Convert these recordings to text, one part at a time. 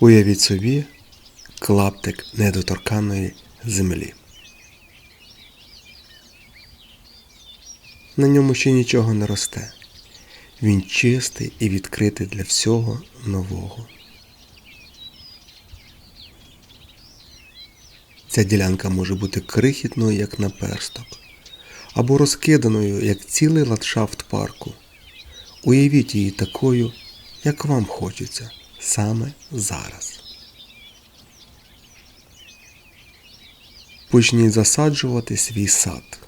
Уявіть собі клаптик недоторканої землі. На ньому ще нічого не росте. Він чистий і відкритий для всього нового. Ця ділянка може бути крихітною, як наперсток, або розкиданою, як цілий ландшафт парку. Уявіть її такою, як вам хочеться саме зараз. Почніть засаджувати свій сад.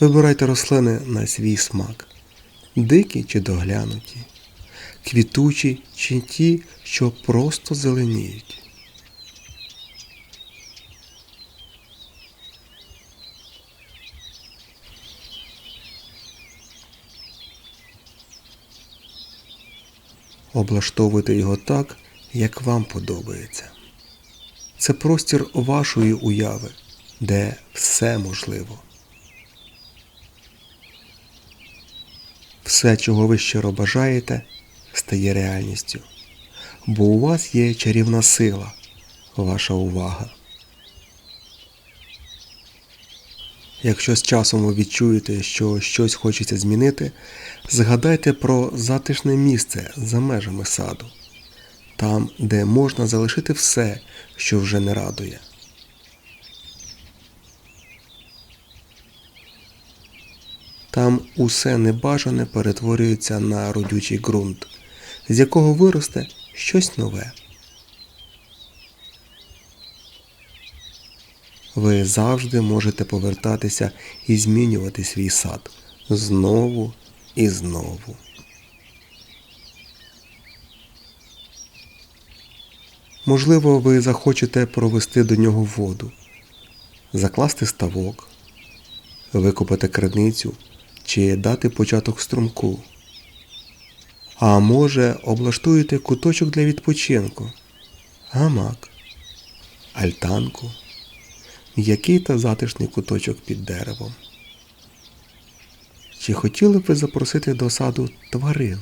Вибирайте рослини на свій смак, дикі чи доглянуті, квітучі чи ті, що просто зеленіють. Облаштовуйте його так, як вам подобається. Це простір вашої уяви, де все можливо. Все, чого ви щиро бажаєте, стає реальністю. Бо у вас є чарівна сила, ваша увага. Якщо з часом ви відчуєте, що щось хочеться змінити, згадайте про затишне місце за межами саду, там, де можна залишити все, що вже не радує. Там усе небажане перетворюється на родючий ґрунт, з якого виросте щось нове. Ви завжди можете повертатися і змінювати свій сад знову і знову. Можливо, ви захочете провести до нього воду, закласти ставок, викопати криницю чи дати початок струмку. А може, облаштуєте куточок для відпочинку, гамак, альтанку, м'який та затишний куточок під деревом. Чи хотіли б ви запросити до саду тварин?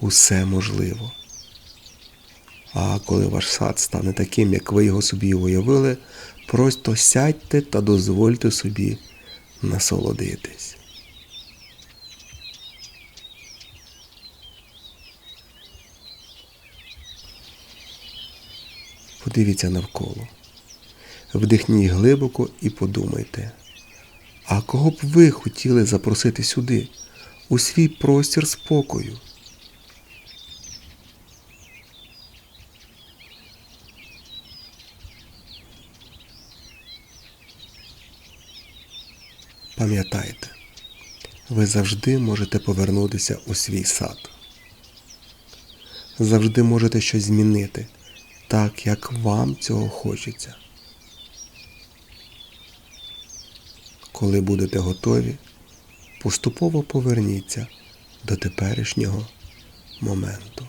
Усе можливо. А коли ваш сад стане таким, як ви його собі уявили, просто сядьте та дозвольте собі насолодитись. Подивіться навколо. Вдихніть глибоко і подумайте, а кого б ви хотіли запросити сюди, у свій простір спокою? Пам'ятайте, ви завжди можете повернутися у свій сад. Завжди можете щось змінити, так як вам цього хочеться. Коли будете готові, поступово поверніться до теперішнього моменту.